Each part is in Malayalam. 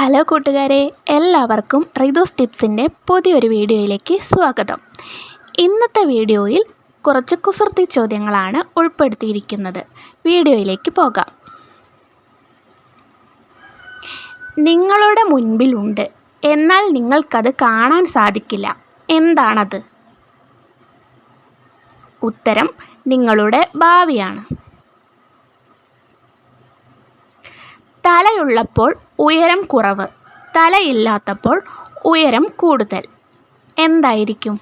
ഹലോ കൂട്ടുകാരെ എല്ലാവർക്കും റിതൂസ് ടിപ്സിന്റെ പുതിയൊരു വീഡിയോയിലേക്ക് സ്വാഗതം. ഇന്നത്തെ വീഡിയോയിൽ കുറച്ച് കുസൃതി ചോദ്യങ്ങളാണ് ഉൾപ്പെടുത്തിയിരിക്കുന്നത്. വീഡിയോയിലേക്ക് പോകാം. നിങ്ങളുടെ മുൻപിലുണ്ട്. എന്നാൽ നിങ്ങൾക്കത് കാണാൻ സാധിക്കില്ല. എന്താണത്? ഉത്തരം നിങ്ങളുടെ ഭാവിയാണ്. തലയുള്ളപ്പോൾ ഉയരം കുറവ് തലയില്ലാത്തപ്പോൾ ഉയരം കൂടുതൽ. എന്തായിരിക്കും?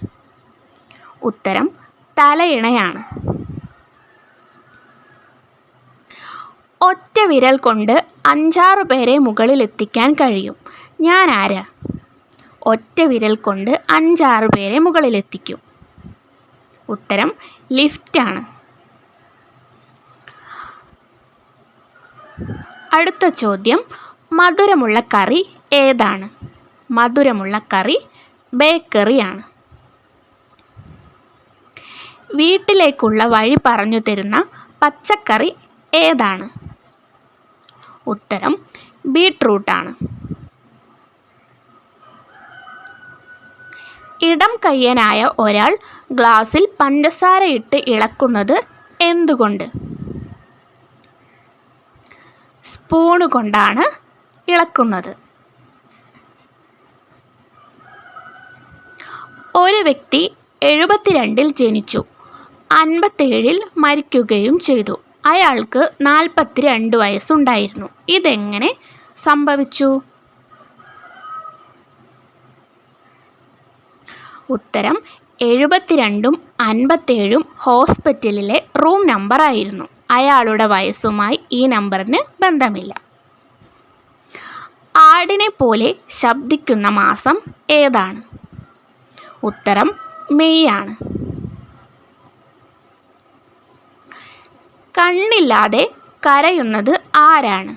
ഉത്തരം തലയിണയാണ്. ഒറ്റ വിരൽ കൊണ്ട് അഞ്ചാറ് പേരെ മുകളിലെത്തിക്കാൻ കഴിയും. ഞാൻ ആര്? ഒറ്റ വിരൽ കൊണ്ട് അഞ്ചാറ് പേരെ മുകളിലെത്തിക്കും ഉത്തരം ലിഫ്റ്റാണ്. അടുത്ത ചോദ്യം മധുരമുള്ള കറി ഏതാണ്? മധുരമുള്ള കറി ബേക്കറിയാണ്. വീട്ടിലേക്കുള്ള വഴി പറഞ്ഞു തരുന്ന പച്ചക്കറി ഏതാണ്? ഉത്തരം ബീട്രൂട്ടാണ്. ഇടം കയ്യനായ ഒരാൾ ഗ്ലാസിൽ പഞ്ചസാര ഇട്ട് ഇളക്കുന്നത് എന്തുകൊണ്ട്? സ്പൂണ് ഇളക്കുന്നത്. ഒരു വ്യക്തി എഴുപത്തിരണ്ടിൽ ജനിച്ചു. അൻപത്തേഴിൽ മരിക്കുകയും ചെയ്തു. അയാൾക്ക് നാൽപ്പത്തിരണ്ട് വയസ്സുണ്ടായിരുന്നു. ഇതെങ്ങനെ സംഭവിച്ചു? ഉത്തരം എഴുപത്തിരണ്ടും അൻപത്തേഴും ഹോസ്പിറ്റലിലെ റൂം നമ്പറായിരുന്നു. അയാളുടെ വയസ്സുമായി ഈ നമ്പറിന് ബന്ധമില്ല. ആടിനെ പോലെ ശബ്ദിക്കുന്ന മാസം ഏതാണ്? ഉത്തരം മെയ് ആണ് കണ്ണില്ലാതെ കരയുന്നത് ആരാണ്?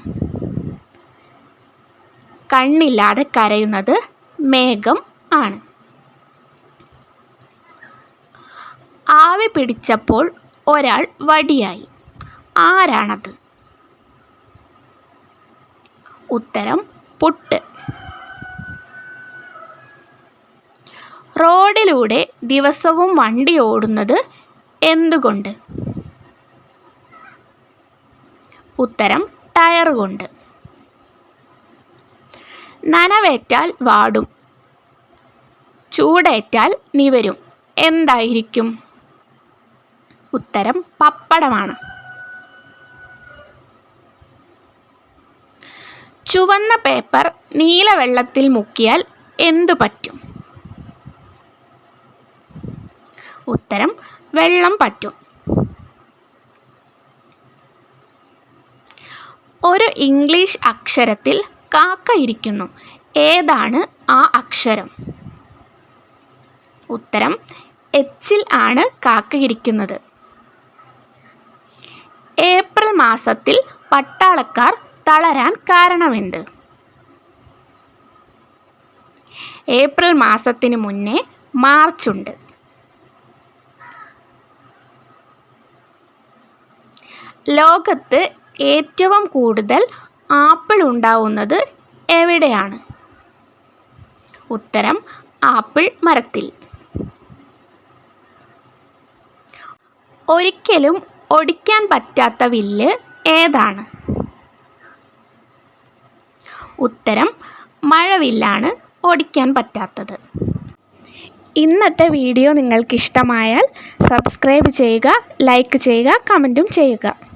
കണ്ണില്ലാതെ കരയുന്നത് മേഘം ആണ്. ആവി പിടിച്ചപ്പോൾ ഒരാൾ വടിയായി. ആരാണത്? ഉത്തരം പുട്ട്. റോഡിലൂടെ ദിവസവും വണ്ടി ഓടുന്നത് എന്തുകൊണ്ട്? ഉത്തരം ടയർ കൊണ്ട്. നനവേറ്റാൽ വാടും. ചൂടേറ്റാൽ നിവരും. എന്തായിരിക്കും? ഉത്തരം പപ്പടമാണ്. ചുവന്ന പേപ്പർ നീല വെള്ളത്തിൽ മുക്കിയാൽ എന്തു പറ്റും? ഉത്തരം വെള്ളം പറ്റും. ഒരു ഇംഗ്ലീഷ് അക്ഷരത്തിൽ കാക്ക ഇരിക്കുന്നു. ഏതാണ് ആ അക്ഷരം? ഉത്തരം എച്ചിൽ ആണ് കാക്ക ഇരിക്കുന്നത്. ഏപ്രിൽ മാസത്തിൽ പട്ടാളക്കാർ കാരണമെന്ത്? ഏപ്രിൽ മാസത്തിന് മുന്നേ മാർച്ചുണ്ട് ലോകത്ത് ഏറ്റവും കൂടുതൽ ആപ്പിൾ ഉണ്ടാവുന്നത് എവിടെയാണ്? ഉത്തരം ആപ്പിൾ മരത്തിൽ. ഒരിക്കലും ഒടിക്കാൻ പറ്റാത്ത വില്ല് ഏതാണ്? ഉത്തരം മഴവില്ലാണ് ഓടിക്കാൻ പറ്റാത്തത്. ഇന്നത്തെ വീഡിയോ നിങ്ങൾക്കിഷ്ടമായാൽ സബ്സ്ക്രൈബ് ചെയ്യുക ലൈക്ക് ചെയ്യുക കമന്റും ചെയ്യുക.